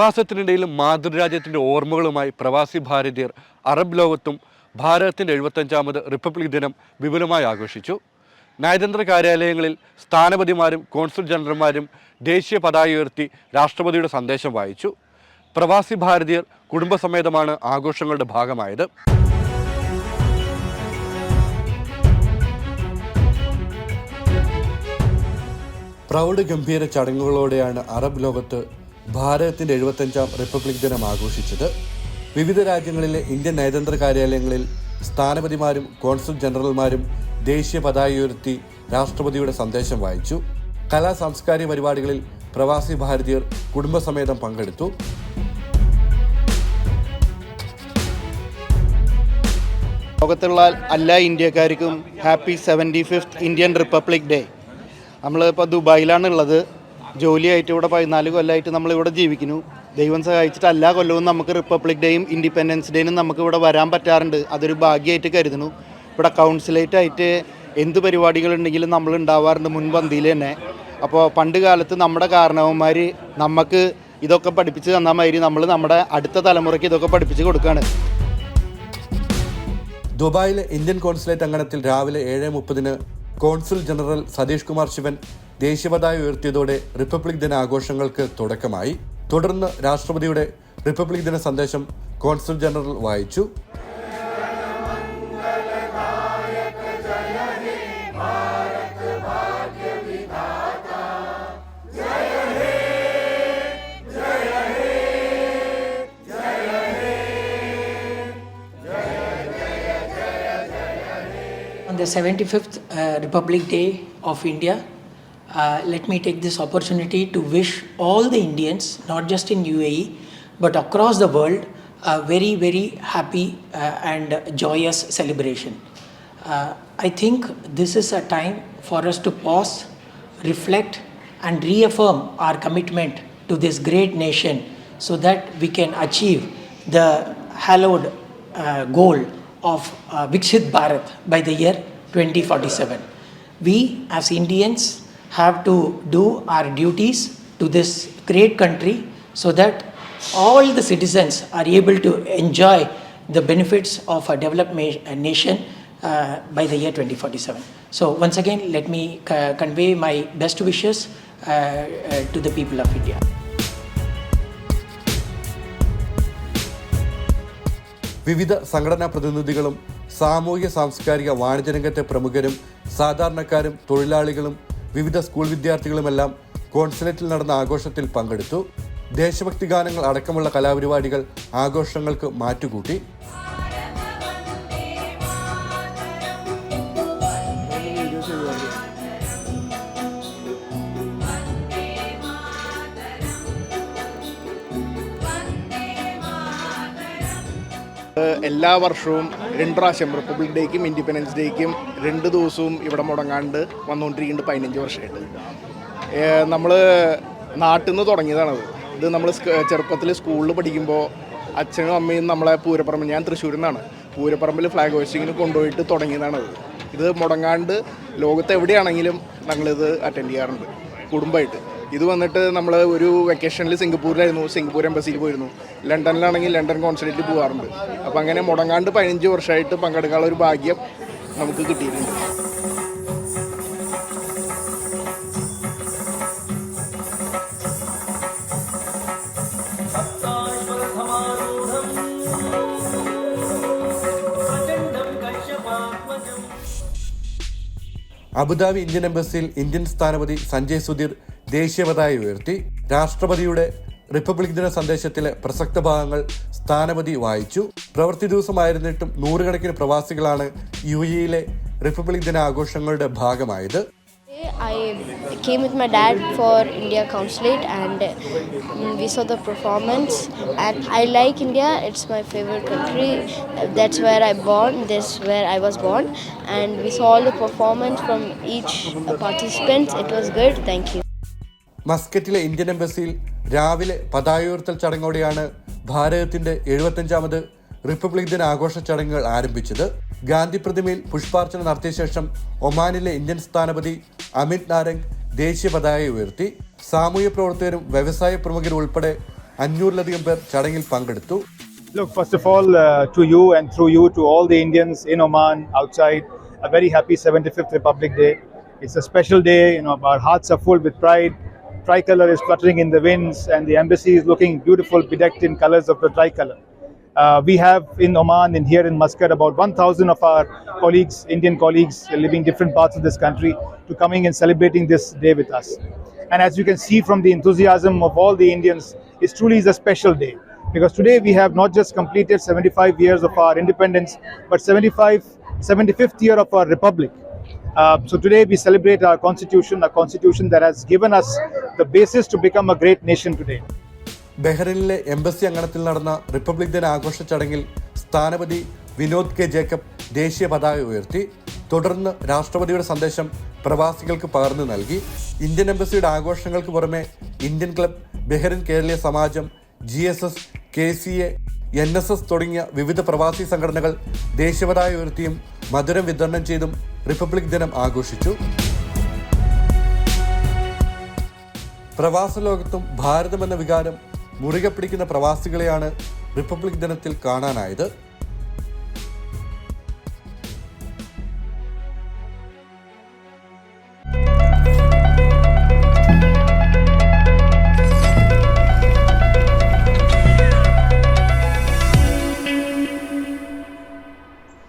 പ്രവാസത്തിനിടയിലും മാതൃരാജ്യത്തിന്റെ ഓർമ്മകളുമായി പ്രവാസി ഭാരതീയർ അറബ് ലോകത്തും ഭാരതത്തിന്റെ എഴുപത്തഞ്ചാമത് റിപ്പബ്ലിക് ദിനം വിപുലമായി ആഘോഷിച്ചു. നയതന്ത്ര കാര്യാലയങ്ങളിൽ സ്ഥാനപതിമാരും കോൺസുൽ ജനറൽമാരും ദേശീയ പതാക ഉയർത്തി രാഷ്ട്രപതിയുടെ സന്ദേശം വായിച്ചു. പ്രവാസി ഭാരതീയർ കുടുംബസമേതമാണ് ആഘോഷങ്ങളുടെ ഭാഗമായത്. പ്രൗഢ ഗംഭീര ചടങ്ങുകളോടെയാണ് അറബ് ലോകത്ത് ഭാരതത്തിന്റെ എഴുപത്തഞ്ചാം റിപ്പബ്ലിക് ദിനം ആഘോഷിച്ചത് വിവിധ രാജ്യങ്ങളിലെ ഇന്ത്യൻ നയതന്ത്ര കാര്യാലയങ്ങളിൽ സ്ഥാനപതിമാരും കോൺസുൽ ജനറൽമാരും ദേശീയ പതാക ഉയർത്തി രാഷ്ട്രപതിയുടെ സന്ദേശം വായിച്ചു. കലാ സാംസ്കാരിക പരിപാടികളിൽ പ്രവാസി ഭാരതീയർ കുടുംബസമേതം പങ്കെടുത്തു. ലോകത്തുള്ള എല്ലാ ഇന്ത്യക്കാർക്കും happy seventy fifth Indian republic day. നമ്മളിപ്പോൾ ദുബായിലാണ് ഉള്ളത് ജോലിയായിട്ട് ഇവിടെ പതിനാല് കൊല്ലമായിട്ട് നമ്മളിവിടെ ജീവിക്കുന്നു. ദൈവം സഹായിച്ചിട്ട് എല്ലാ കൊല്ലവും നമുക്ക് റിപ്പബ്ലിക് ഡേയും ഇൻഡിപെൻഡൻസ് ഡേയും നമുക്ക് ഇവിടെ വരാൻ പറ്റാറുണ്ട്. അതൊരു ഭാഗ്യമായിട്ട് കരുതുന്നു. ഇവിടെ കൗൺസിലേറ്റ് ആയിട്ട് എന്ത് പരിപാടികളുണ്ടെങ്കിലും നമ്മൾ ഉണ്ടാവാറുണ്ട് മുൻപന്തിയിൽ തന്നെ. അപ്പോൾ പണ്ട് കാലത്ത് നമ്മുടെ കാരണവന്മാർ നമുക്ക് ഇതൊക്കെ പഠിപ്പിച്ച് തന്നാൽ മാതിരി നമ്മൾ നമ്മുടെ അടുത്ത തലമുറയ്ക്ക് ഇതൊക്കെ പഠിപ്പിച്ച് കൊടുക്കുകയാണ്. ദുബായിലെ ഇന്ത്യൻ കോൺസുലേറ്റ് അങ്കണത്തിൽ രാവിലെ ഏഴ് മുപ്പതിന് കോൺസുൽ ജനറൽ സതീഷ് കുമാർ ശിവൻ ദേശീയപതാക ഉയർത്തിയതോടെ റിപ്പബ്ലിക് ദിന ആഘോഷങ്ങൾക്ക് തുടക്കമായി. തുടർന്ന് രാഷ്ട്രപതിയുടെ റിപ്പബ്ലിക് ദിന സന്ദേശം കോൺസുൽ ജനറൽ വായിച്ചു. On the 75th uh, Republic Day of India, uh, let me take this opportunity to wish all the Indians, not just in UAE, but across the world, a very, very happy uh, and joyous celebration. Uh, I think this is a time for us to pause, reflect, and reaffirm our commitment to this great nation so that we can achieve the hallowed uh, goal of uh, Viksit Bharat by the year 2047. We as Indians have to do our duties to this great country so that all the citizens are able to enjoy the benefits of a developed uh, nation uh, by the year 2047. So, once again, let me uh, convey my best wishes uh, uh, to the people of India. വിവിധ സംഘടനാ പ്രതിനിധികളും സാമൂഹിക സാംസ്കാരിക വാണിജ്യരംഗത്തെ പ്രമുഖരും സാധാരണക്കാരും തൊഴിലാളികളും വിവിധ school വിദ്യാർത്ഥികളുമെല്ലാം കോൺസുലേറ്റിൽ നടന്ന ആഘോഷത്തിൽ പങ്കെടുത്തു. ദേശഭക്തി ഗാനങ്ങൾ അടക്കമുള്ള കലാപരിപാടികൾ ആഘോഷങ്ങൾക്ക് മാറ്റുകൂട്ടി. എല്ലാ വർഷവും രണ്ട് പ്രാവശ്യം റിപ്പബ്ലിക് ഡേക്കും ഇൻഡിപെൻഡൻസ് ഡേക്കും രണ്ട് ദിവസവും ഇവിടെ മുടങ്ങാണ്ട് വന്നുകൊണ്ടിരിക്കുന്നുണ്ട് പതിനഞ്ച് വർഷമായിട്ട്. നമ്മൾ നാട്ടിൽ നിന്ന് തുടങ്ങിയതാണത് ഇത് നമ്മൾ ചെറുപ്പത്തിൽ സ്കൂളിൽ പഠിക്കുമ്പോൾ അച്ഛനും അമ്മയും നമ്മളെ പൂരപ്പറമ്പിൽ ഞാൻ തൃശ്ശൂരിൽ നിന്നാണ്. പൂരപ്പറമ്പിൽ ഫ്ലാഗ് ഹോസ്റ്റിങ്ങിന് കൊണ്ടുപോയിട്ട് തുടങ്ങിയതാണത് ഇത് മുടങ്ങാണ്ട് ലോകത്ത് എവിടെയാണെങ്കിലും ഞങ്ങളിത് അറ്റൻഡ് ചെയ്യാറുണ്ട്. കുടുംബമായിട്ട്. ഇത് വന്നിട്ട് നമ്മൾ ഒരു വെക്കേഷനിൽ സിംഗപ്പൂരിലായിരുന്നു. സിംഗപ്പൂർ എംബസിയിൽ പോയിരുന്നു. ലണ്ടനിലാണെങ്കിൽ ലണ്ടൻ കോൺസുലേറ്റിൽ പോകാറുണ്ട് അപ്പോൾ അങ്ങനെ മുടങ്ങാണ്ട് പതിനഞ്ച് വർഷമായിട്ട് പങ്കെടുക്കാനുള്ള ഒരു ഭാഗ്യം നമുക്ക് കിട്ടിയിട്ടുണ്ട്. അബുദാബി ഇന്ത്യൻ എംബസിയിൽ ഇന്ത്യൻ സ്ഥാനപതി സഞ്ജയ് സുധീർ ദേശീയ പതാക ഉയർത്തി രാഷ്ട്രപതിയുടെ റിപ്പബ്ലിക് ദിന സന്ദേശത്തിലെ പ്രസക്ത ഭാഗങ്ങൾ സ്ഥാനപതി വായിച്ചു പ്രവൃത്തി ദിവസമായിരുന്നിട്ടും നൂറുകണക്കിന് പ്രവാസികളാണ് യു എയിലെ റിപ്പബ്ലിക് ദിന ആഘോഷങ്ങളുടെ ഭാഗമായത് I came with my dad for India Consulate and mm, we saw the performance and I like India it's my favorite country that's where I born this where I was born and we saw all the performance from each uh, participant it was good thank you മസ്കറ്റിലെ Indian എംബസിയിൽ രാവിലെ പതാകയുയർത്തൽ ചടങ്ങോടെയാണ് ഭാരതത്തിന്റെ എഴുപത്തഞ്ചാമത് republic ദിന ആഘോഷ ചടങ്ങുകൾ ആരംഭിച്ചത് ഗാന്ധി പ്രതിമയിൽ പുഷ്പാർച്ചന നടത്തിയ ശേഷം ഒമാനിലെ ഇന്ത്യൻ സ്ഥാനപതി അമിത് നാരംഗ് ദേശീയ പതാക ഉയർത്തി സാമൂഹ്യ പ്രവർത്തകരും വ്യവസായ പ്രമുഖരും ഉൾപ്പെടെ അഞ്ഞൂറിലധികം പേർ ചടങ്ങിൽ പങ്കെടുത്തു Look, first of all, uh, to you and through you to all the Indians in Oman, outside, a very happy 75th Republic Day. It's a special day, you know, our hearts are full with pride. Tricolor is fluttering in the winds, and the embassy is looking beautiful, bedecked in colors of the tricolor. Uh, we have in Oman and here in Muscat about 1,000 of our colleagues, Indian colleagues, living different parts of this country, to coming and celebrating this day with us. And as you can see from the enthusiasm of all the Indians, it truly is a special day because today we have not just completed 75 years of our independence, but 75, 75th year of our republic. Uh, so today we celebrate our constitution, a constitution that has given us the basis to become a great nation today. ബഹ്റിനിലെ embassy അങ്കണത്തിൽ നടന്ന republic ദിന ആഘോഷ ചടങ്ങിൽ സ്ഥാനപതി Vinod K Jacob ദേശീയ പതാക ഉയർത്തി തുടർന്ന് രാഷ്ട്രപതിയുടെ സന്ദേശം പ്രവാസികൾക്ക് പകർന്നു നൽകി ഇന്ത്യൻ എംബസിയുടെ ആഘോഷങ്ങൾക്ക് പുറമെ Indian club Bahrain Keraleeya Samajam G S S K C A N S S തുടങ്ങിയ വിവിധ പ്രവാസി സംഘടനകൾ ദേശീയപതായ ഉയർത്തിയും മധുരം വിതരണം ചെയ്തും റിപ്പബ്ലിക് ദിനം ആഘോഷിച്ചു. പ്രവാസ ലോകത്തും ഭാരതമെന്ന വികാരം മുറുകെ പിടിക്കുന്ന പ്രവാസികളെയാണ് റിപ്പബ്ലിക് ദിനത്തിൽ കാണാനായത്.